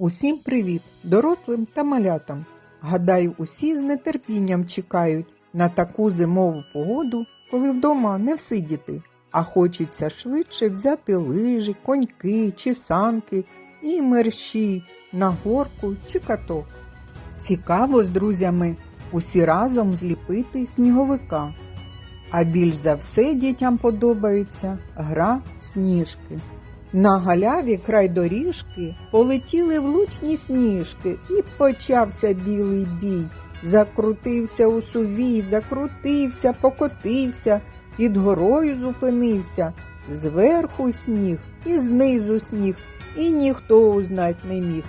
Усім привіт, дорослим та малятам. Гадаю, усі з нетерпінням чекають на таку зимову погоду, коли вдома не всидіти, а хочеться швидше взяти лижі, коньки чи санки і мерщій на горку чи каток. Цікаво з друзями усі разом зліпити сніговика. А більш за все дітям подобається гра в сніжки. На галяві край доріжки полетіли влучні сніжки, і почався білий бій. Закрутився у сувій, закрутився, покотився, під горою зупинився. Зверху сніг і знизу сніг, і ніхто узнать не міг.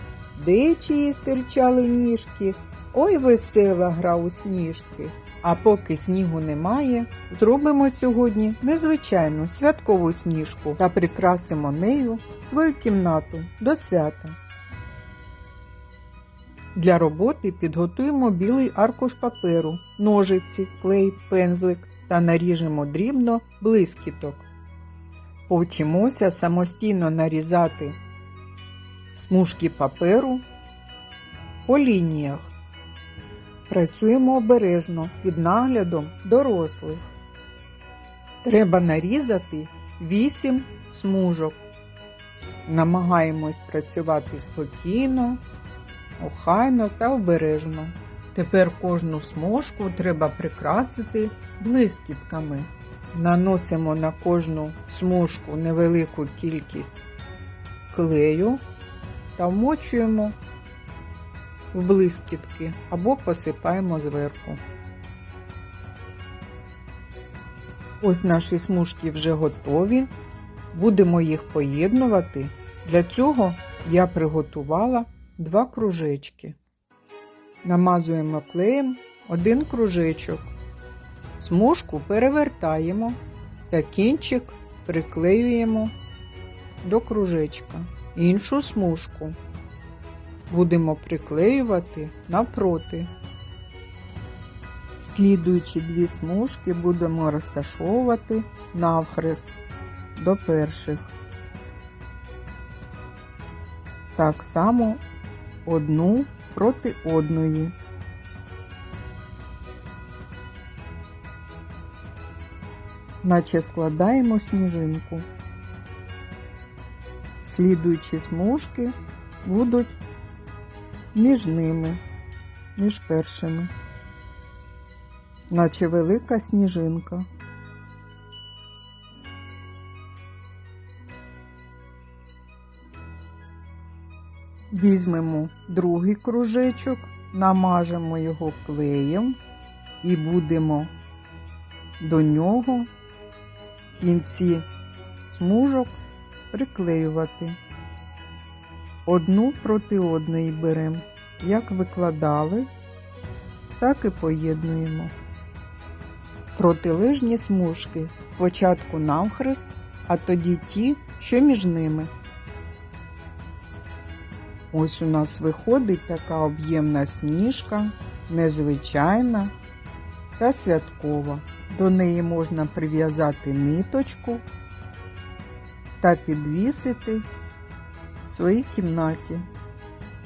Де стирчали ніжки, ой весела гра у сніжки. А поки снігу немає, зробимо сьогодні незвичайну святкову сніжку та прикрасимо нею свою кімнату до свята. Для роботи підготуємо білий аркуш паперу, ножиці, клей, пензлик та наріжемо дрібно блискіток. Повчимося самостійно нарізати смужки паперу по лініях. Працюємо обережно під наглядом дорослих. Треба нарізати 8 смужок. Намагаємось працювати спокійно, охайно та обережно. Тепер кожну смужку треба прикрасити блискітками. Наносимо на кожну смужку невелику кількість клею та вмочуємо в блискітки або посипаємо зверху. Ось наші смужки вже готові. Будемо їх поєднувати. Для цього я приготувала два кружечки. Намазуємо клеєм один кружечок. Смужку перевертаємо та кінчик приклеюємо до кружечка. Іншу смужку будемо приклеювати навпроти. Слідуючі дві смужки будемо розташовувати навхрест до перших. Так само одну проти одної. Наче складаємо сніжинку. Слідуючі смужки будуть між ними, між першими, наче велика сніжинка. Візьмемо другий кружечок, намажемо його клеєм і будемо до нього кінці смужок приклеювати. Одну проти одної беремо, як викладали, так і поєднуємо. Протилежні смужки спочатку навхрест, а тоді ті, що між ними. Ось у нас виходить така об'ємна сніжка, незвичайна та святкова. До неї можна прив'язати ниточку та підвісити своїй кімнаті.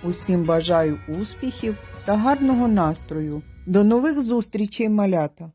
Усім бажаю успіхів та гарного настрою. До нових зустрічей, малята!